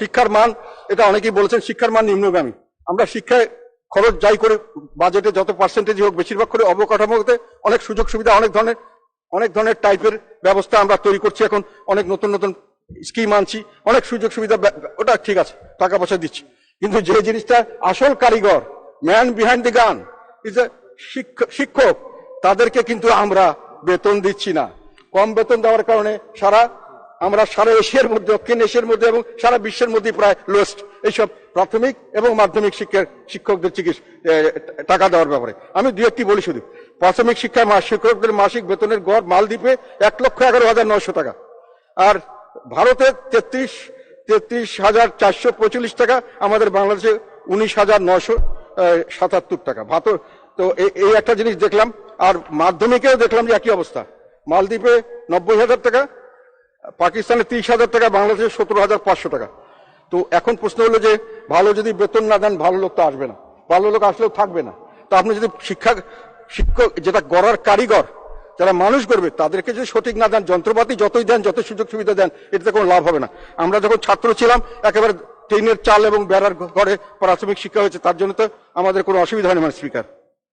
শিক্ষার মান, এটা অনেকেই বলেছেন, শিক্ষার মান নিম্নগামী। আমরা শিক্ষায় খরচ যাই করে, বাজেটে যত পার্সেন্টেজ হোক, বেশিরভাগ করে অবকাঠামোতে অনেক সুযোগ সুবিধা, অনেক ধরনের অনেক ধরনের টাইপের ব্যবস্থা আমরা তৈরি করছি এখন, অনেক নতুন নতুন স্কিম আনছি, অনেক সুযোগ সুবিধা ওটা ঠিক আছে, টাকা পয়সা দিচ্ছি। কিন্তু যে জিনিসটা আসল কারিগর ম্যান বিহাইন্ড দি গান ইজ এ শিক্ষক, তাদেরকে কিন্তু আমরা বেতন দিচ্ছি না। কম বেতন দেওয়ার কারণে সারা আমরা সারা এশিয়ার মধ্যে, দক্ষিণ এশিয়ার মধ্যে এবং সারা বিশ্বের মধ্যে প্রায় লোয়েস্ট এইসব প্রাথমিক এবং মাধ্যমিক শিক্ষার শিক্ষকদের চিকিৎসা টাকা দেওয়ার ব্যাপারে। আমি দু একটি বলি শুধু। প্রাথমিক শিক্ষায় মাস শিক্ষকদের মাসিক বেতনের গড় মালদ্বীপে এক লক্ষ এগারো হাজার নয়শো টাকা। আর ভারতে তেত্রিশ তেত্রিশ হাজার চারশো পঁয়তাল্লিশ টাকা, আমাদের বাংলাদেশে উনিশ হাজার নশো সাতাত্তর টাকা। ভাত, তো এই একটা জিনিস দেখলাম। আর মাধ্যমিকেও দেখলাম যে একই অবস্থা। মালদ্বীপে নব্বই হাজার টাকা পাকিস্তানে তিরিশ হাজার টাকা বাংলাদেশে সতেরো হাজার পাঁচশো টাকা। তো এখন প্রশ্ন হলো যে, ভালো যদি বেতন না দেন, ভালো লোক তো আসবে না। ভালো লোক আসলেও থাকবে না। তো আপনি যদি শিক্ষা, শিক্ষক, যেটা গড়ার কারিগর, যারা মানুষ করবে তাদেরকে যদি সঠিক না দেন, যন্ত্রপাতি যতই দেন, যত সুযোগ সুবিধা দেন, এটাতে কোনো লাভ হবে না। আমরা যখন ছাত্র ছিলাম, একেবারে ট্রেনের চাল এবং বেড়ার ঘরে প্রাথমিক শিক্ষা হয়েছে, তার জন্য তো আমাদের কোনো অসুবিধা হয়নি মানে স্পিকার।